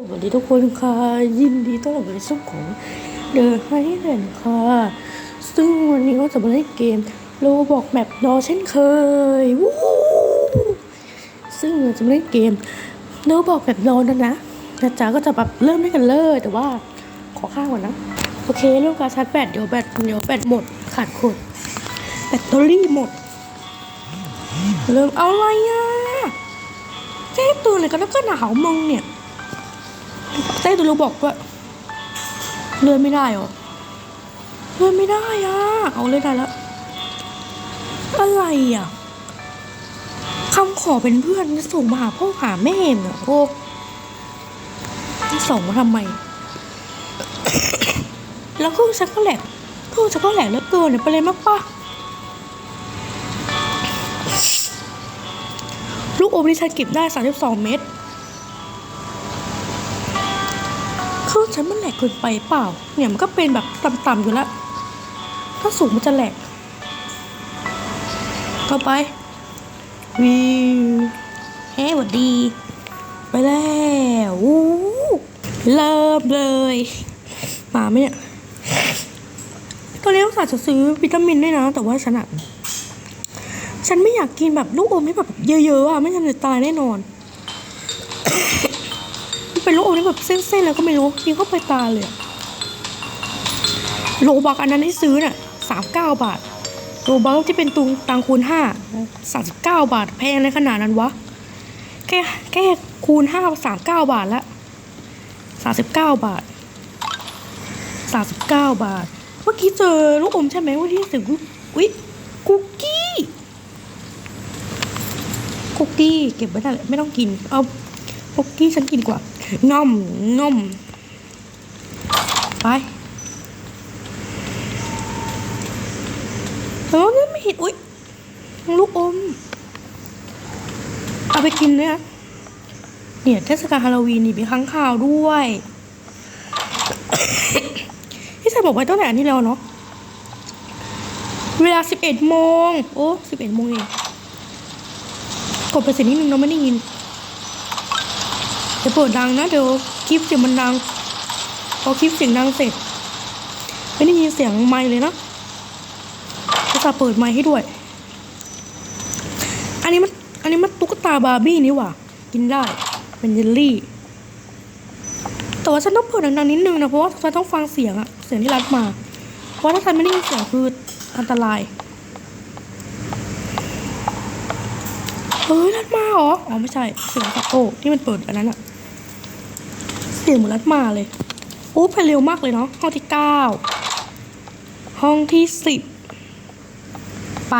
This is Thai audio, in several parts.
สวัสดีทุกคนค่ะ ยินดีต้อนรับในช่องของเดอะไฮแลนด์ค่ะ ซึ่งวันนี้ก็จะมาเล่นเกมโลบอกแมปดอเช่นเคยวู้ซึ่งเราจะมาเล่นเกมโลบอกแบบดอนะนะนะจ๊ะก็จะแบบเริ่มได้กันเลยแต่ว่าขอข้าวก่อนนะ โอเคเรื่องการชาร์จแบตเดี๋ยวแบตเดี๋ยวแบตหมดขาดคนแบตเตอรี่หมด เริ่มเอาอะไรอะแจ้งตัวเลยกันแล้วก็หนาวมึงเนี่ย เต้ตัวรู้บอกว่าเลื่อนไม่ได้เหรอเลื่อนไม่ได้อะเอาเลยได้แล้วอะไรอะคำขอเป็นเพื่อนส่งมาหาพ่อหาแม่เหรอโอ้ส่งมาทำไม แล้วเครื่องฉันก็แหลกเครื่องฉันก็แหลกเหลือเกินเนี่ยไปเลยมากปะลูกอมที่ฉันเก็บได้ 32 เม็ด เกินไปเปล่า เนี่ยมันก็เป็นแบบต่ำๆอยู่แล้ว ถ้าสูงมันจะแหลกต่อไปวิวเฮ้หวัดดี ไปแล้ววู้เริ่มเลยมาไหมเนี่ยตอนนี้ต้องสาจะซื้อวิตามินด้วยนะ แต่ว่าฉันอะฉันไม่อยากกินแบบลูกอมที่แบบเยอะๆอะไม่งั้นจะตายแน่นอนมัน เป็นลูกอมที่แบบเส้นๆแล้วก็ไม่รู้กินเข้าไปตาเลยโลบักอันนั้นที่ซื้อน่ะสามเก้าบาทโลบักที่เป็นตุงตังคูณห้าสามสิบเก้าบาทแพงในขนาดนั้นวะแค่แค่คูณห้าสามเก้าบาทละสามสิบเก้าบาทสามสิบเก้าบาท เมื่อกี้เจอลูกอมใช่ไหมว่าที่สึงอุ๊ยคุกกี้คุกกี้เก็บไว้ได้แหละไม่ต้องกินเอาคุกกี้ฉันกินดีกว่า ง่อมง่อมไปเออไม่เห็นอุ๊ยลูกอม เอาไปกินด้วยนะเนี่ยเทศกาลฮาโลวีนนี่มีค้างคาวด้วยที่ใส่บอกไว้ตั้งแต่อันนี้แล้วเนาะเวลาสิบเอ็ดโมงโอ้สิบเอ็ดโมงเองกดไปสียงนิดนึงเราไม่ได้ยิน จะเปิดดังนะเดี๋ยวคลิปเสียงมันดัง พอคลิปเสียงดังเสร็จไม่ได้ยินเสียงไมค์เลยนะจะเปิดไมค์ให้ด้วย อันนี้มัน อันนี้มันตุ๊กตาบาร์บี้นี่หว่า กินได้ เป็นเยลลี่ แต่ว่าฉันต้องเปิดดังๆนิดนึงนะ เพราะว่าฉันต้องฟังเสียงอะเสียงที่รัดมา เพราะถ้าฉันไม่ได้ยินเสียงคืออันตรายเฮ้ยรัดมาเหรอ อ๋อไม่ใช่ เสียงสักโอ้ที่มันเปิดอันนั้นอะ สียงเหมือนรัดมาเลยโอ้ไปเร็วมากเลยเนาะห้องที่เก้าห้องที่สิบไป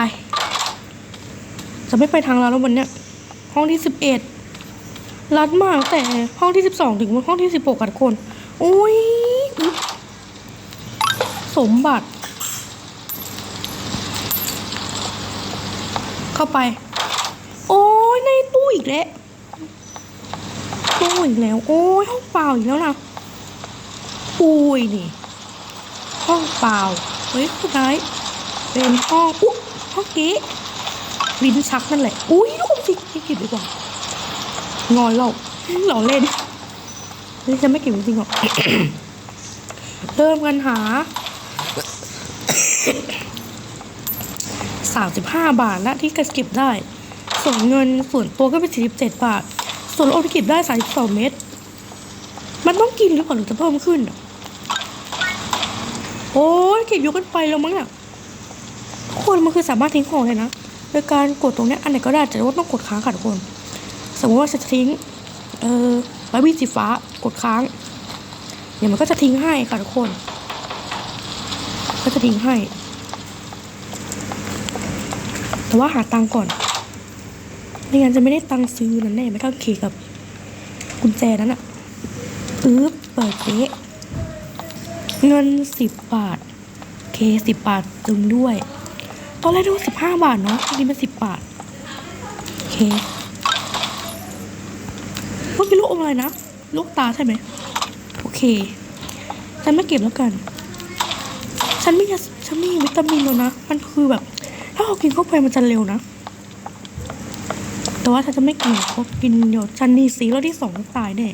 จะไม่ไปทางเราแล้ววันเนี้ยห้องที่สิบเอ็ดรัดมากแต่ห้องที่สิบสองถึงห้องที่สิบหกกันคนโอ้ยอุ๊ยสมบัติ เข้าไป โอ้ยในตู้อีกแล้ว อีกแล้ว โอ้ยห้องเปล่าอีกแล้วนะอุ้ยนี่ ห้องเปล่า เฮ้ยสุดท้ายเป็นห้องอุ๊ยห้องเก๊ลิ้นชักนั่นแหละ อุ้ยลูกอมสิไม่เก็บดีกว่างอนเราเราเล่นนี่จะไม่เก็บจริงหรอกเริ่มกันหาสามสิบห้าบาทล้วที่เก็บได้ ส่วนเงินส่วนตัวก็เป็นสี่สิบเจ็ดบาท ส่วนโอที่เก็บได้สามสองเม็ดมันต้องกินหรือเปล่าหรือจะเพิ่มขึ้น โอ้ยเก็บยอะเกันไปแล้วมั้งเนี่ยทุกคนมันคือสามารถทิ้งของเลยนะ โดยการกดตรงเนี้ยอันไหนก็ได้แต่ว่าต้องกดค้างค่ะทุกคน สมมติว่าจะทิ้ง เออใบมีดสีฟ้ากดค้างเดี๋ยวมันก็จะทิ้งให้ค่ะทุกคน ก็จะทิ้งให้ แต่ว่าหาตังก่อน ไม่งั้นจะไม่ได้ตังค์ซื้อนั่นแน่ไม่ต้องเคกับกุญแจนั้นอะปึ๊บเปิดเจ๊เงินสิบบาทเคสิบบาทจึงด้วย ตอนแรกนึกว่าสิบห้าบาทเนาะอันนี้มันสิบบาทเคว่าเป็นลูกอมอะไรนะ ลูกตาใช่ไหมโอเค ฉันไม่เก็บแล้วกัน ฉันไม่ยาฉันไม่มีวิตามินแล้วนะ มันคือแบบ ถ้าเรากินเข้าไปมันจะเร็วนะ แต่ว่าฉันจะไม่กินเพราะกินเดี๋ยวฉันนีสีแล้วที่สองตายแน่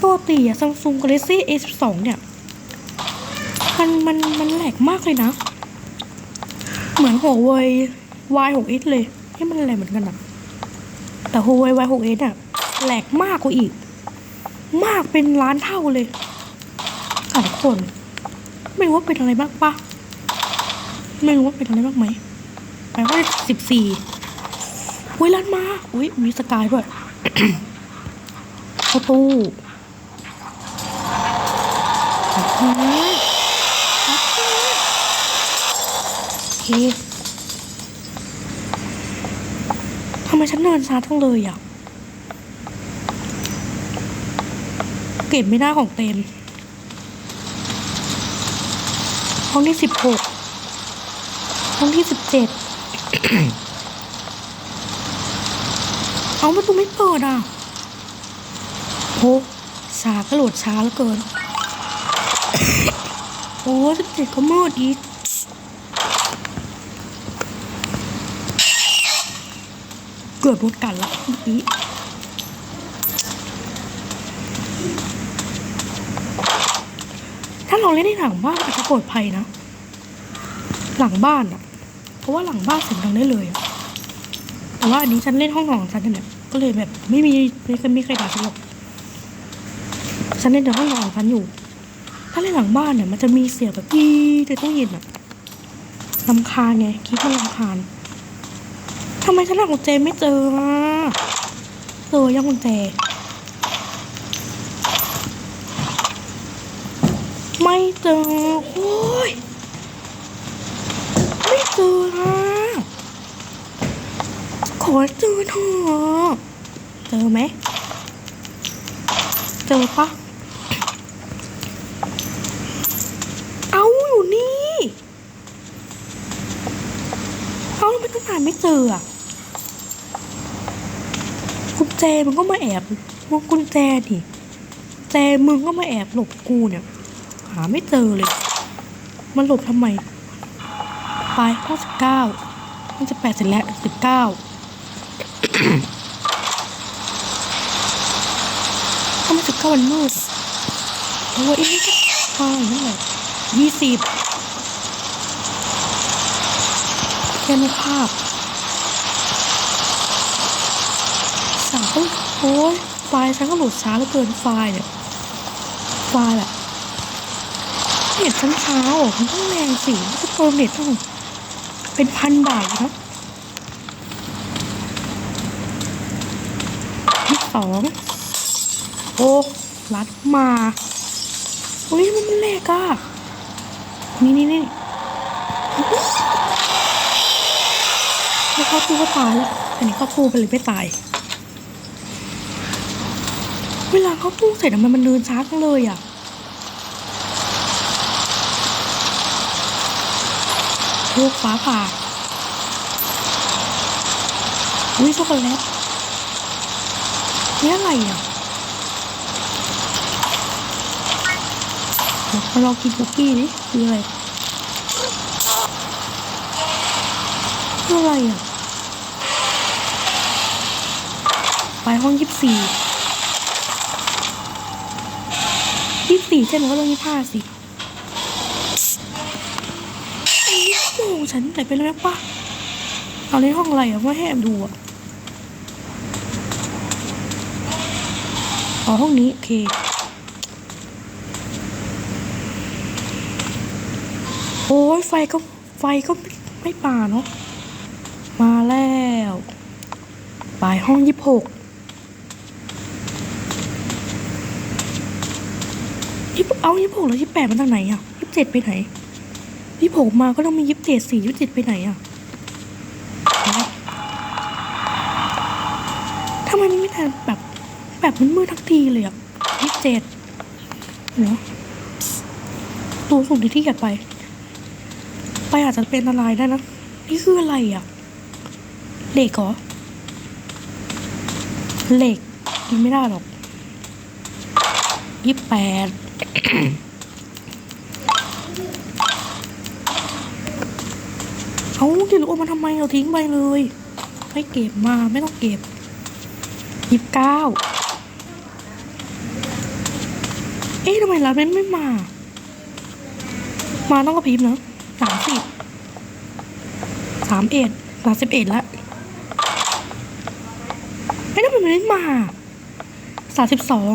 ปกติอะซัมซุง Galaxy A12 เนี่ย มันมันมันแหลกมากเลยนะ เหมือนหัวเว่ย Y6s เลยที่มันแหลกเหมือนกันอะแต่หัวเว่ย Y6s อะแหลกมากกว่าอีก มากเป็นล้านเท่าเลยค่ะทุกคน ไม่รู้ว่าเป็นอะไรบ้างปะไม่รู้ว่าเป็นอะไรบ้างไหม แปว่าสิบสี่อุ้ยร้านมา อุ้ยมีสกายด้วยเข้าตู้โอเคโอเคทำไมฉันเดินช้าทั้งเลยอะ เก็บไม่ได้ของเต็มห้องที่สิบหกห้องที่สิบเจ็ด เอาประตูไม่เปิดอะโหช้ากระโดดช้าเหลือเกิน โอ้สิบเจ็ดก็มืดอีกเกือบโดกัดละเมื่อกี้ถ้าเราเล่นในหลังบ้านอาจจะปลอดภัยนะ หลังบ้านอะ เพราะว่าหลังบ้านเสียงดังได้เลยอะแต่ว่าอันนี้ฉันเล่นห้องนอนของฉันเนี่ยก็เลยแบบ ไม่มีไม่เคยไม่เคยด่าฉันหรอกฉันเล่นในห้องนอนของฉันอยู่ ถ้าเล่นหลังบ้านเนี่ยมันจะมีเสียงแบบอีในตู้เย็นอะลำคาญไงคิดว่าลำคาญทำไมฉันหากุญแจไม่เจออะเจอยังกุญแจไม่เจอโอ้ย ไม่เจอนะข อเจอเถอะเจอไหม เจอปะเอาอยู่นี่เอาทำไมตั้งนานไม่เจออะกุญแจมันก็มาแอบมึงกุญแจดิแจมึงก็มาแอบหลบกูเนี่ย หาไม่เจอเลย มันหลบทำไม ไปห้าสิบเก้าห้าสิบแปดเสร็จแล้วสิบเก้า ทำไมสิบเก้ามันมืดโอ้ยนี่ก็ใช่นั่แหละยี่สิบแค่ในภาพสามโอ้ยไฟล์ฉันก็โหลดช้าเหลือเกินไฟล์เนี่ยไฟล์แบบเน็ตชั้นเช้าอะมันต้องแรงสิมันจะเติมเน็ตต้องเป็นพันบาทนะที่ สองโอ้รัดมาอุ้ยมันแรกอะนี่นี่นี่ไม่เข้าตู้ก็ตายแล้วอันนี้เข้าตู้ไปเลยไม่ตาย เวลาเข้าตู้เสร็จอะมันมันเดินช้าจังเลยอะลูกฟ้าผ่าอุ้ยช็อกโกแลต นี่อะไรอะเดี๋ยวมาลองกินคุกกี้ดิคืออะไรคืออะไรอะ ไปห้องยี่สิบสี่ยี่สิบสี่ใช่ไหมก็ต้องยี่ห้าสิไอ้โม่ฉันไหนไปแล้วปะเอาในห้องอะไรอะว่าให้แอบดูอะ อ๋อห้องนี้ โอเค โอ้ยไฟก็ไฟก็ไม่ไม่ป่าเนาะ มาแล้วปลายห้องยี่สิบหกยี่เอายี่สิบหกแล้วยี่สิบแปดมันทางไหนอะยี่สิบเจ็ดไปไหนยี่ผมมาก็ต้องมียี่สิบเจ็ดสี่ยี่สิบเจ็ดไปไหนอะทำไมมันไม่ทันแบบ แบบมันมืดทั้งทีเลยอะยิบเจ็ดเนาะตัวสูงที่ที่อยากไป ไปอาจจะเป็นอันตรายได้นะ นี่คืออะไรอะ เหล็กเหรอ เหล็กกินไม่ได้หรอกยี่แปดเอาที่รู้เอามาทำไมเราทิ้งไปเลย ไม่เก็บมาไม่ต้องเก็บยี่สิบเก้า เอ๊ะทำไมร้านไม่ไม่มา มาต้องกระพริบนาะสามสิบสามเอ็ดสามสิบเอ็ดละเอ๊ะทำไมมันไม่มาสามสิบสอง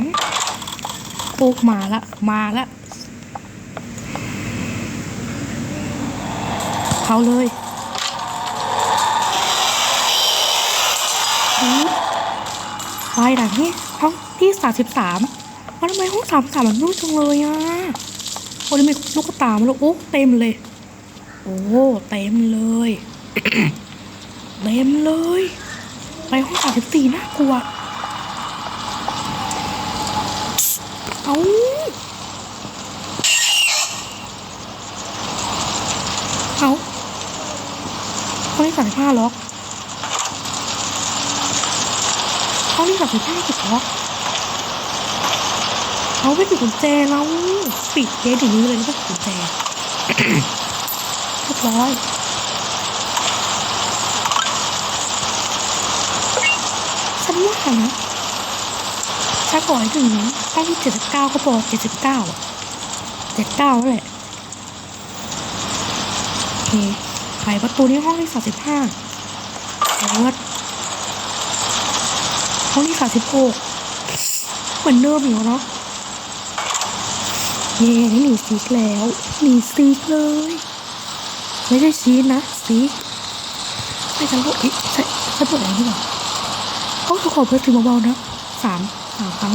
โอ้มาละ มาละเขาเลยไปไหนนี่ห้องที่สามสิบสาม ว่าทำไมห้องสามสามมันนุ่มจังเลยอะโอ้ยมีลูกกระตามาลูกโอ้เต็มเลย โอ้เต็มเลยเต็มเลย ไปห้องสามสิบสี่น่ากลัวเอาเอาห้องที่สามสิบห้าล็อกห้องที่สามสิบห้าปิดล็อก เขาไม่ติดกุญแจเราปิดเกสอย่างนี้เลยไม่ติดกุญแจเรียบร้อยฉันว่านะถ้าก่อนถึงห้องที่เจ็ดสิบเก้าก็พอเจ็ดสิบเก้าเจ็ดเก้าแหละโอเคไขประตูที่ห้องที่สามสิบห้าเปิดห้องที่สามสิบหกเหมือนเดิมอยู่เนาะ เย่นี่หนีซีกแล้วหนีซีกเลย ไม่ใช่ชีสนะซีกไม่ใช่ว่าเอ๊ะใช่ใช่เปิดอะไรนี่หรอก็ขอเพิ่มถึงเบาๆนะสามสามครั้ง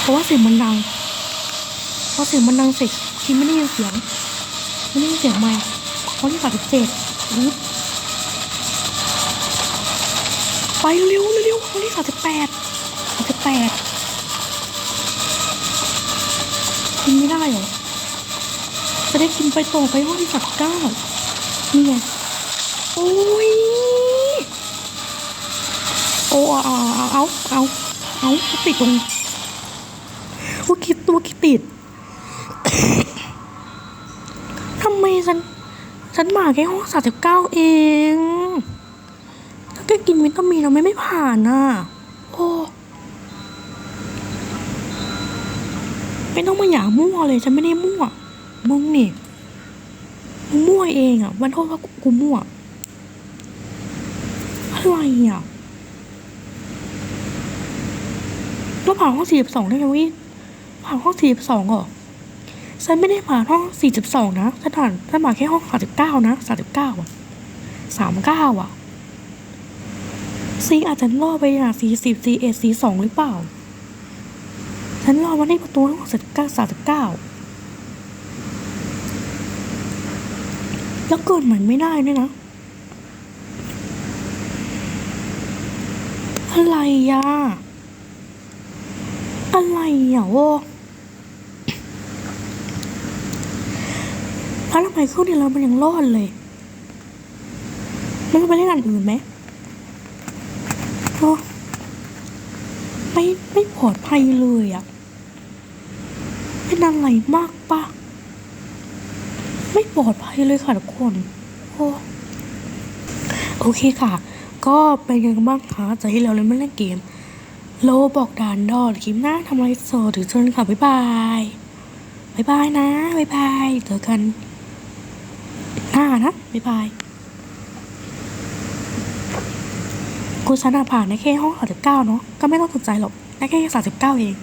เพราะว่าเสียงมันดังเพอเสียงมันดังเสร็จคิดไม่ได้ยินเสียงไม่ได้ยินเสียงไม่เพราะที่สามสิบเจ็ดไปเร็วเร็วๆห้องที่สามสิบแปด สามสิบแปดกินไม่ได้เหรอจะได้กินไปต่อไปห้องที่สับเก้านี่ไงโอ้ยโอ้เอาเอาเอาเอาเอาติดตรงว่าคิดตัวคิดติดทำไมฉัน ฉันมาแค่ห้องสามสิบเก้าเองถ้าแกกินวิตามินเราไม่ไม่ผ่านอะ โอ้ ไม่ต้องมาหยามั่วเลยฉันไม่ได้มั่ว มึงนี่มึงมั่วเองอะวันโทษว่ากูมั่วอะไรอะเราผ่านห้องสี่สิบสองได้ไงวิผ่านห้องสี่สิบสองเหรอฉันไม่ได้ผ่านห้องสี่สิบสองนะฉันผ่านฉันมาแค่ห้องสามสิบเก้านะสามสิบเก้าอะสามเก้าอะซีอาจจะล่อไปอะสี่สิบสี่เอ็ดสี่สองหรือเปล่า ฉันรอมาที่ประตูห้องสิบเก้าสามสิบเก้าแล้วเกิดใหม่ไม่ได้ด้วยนะ อะไรอะอะไรอะโว้แล้วทำไมเครื่องนี้เรามันยังรอดเลยมันไปเล่นอันอื่นไหมโอ้ไม่ไม่ปลอดภัยเลยอะ เป็นอะไรมากปะไม่ปลอดภัยเลยค่ะทุกคนโอ้โอเคค่ะ ก็เป็นยังไงกันบ้างคะจากที่เราเล่นไม่เล่นเกม โลบอกด่านดอดคลิปหน้าทำอะไรโสดถือเชิญค่ะ บ๊ายบาย บ๊ายบายนะ บ๊ายบาย เจอกัน หน้านะ บ๊ายบายกูชนะผ่านในแค่ห้องสามสิบเก้าเนาะ ก็ไม่ต้องสนใจหรอกได้แค่สามสิบเก้าเอง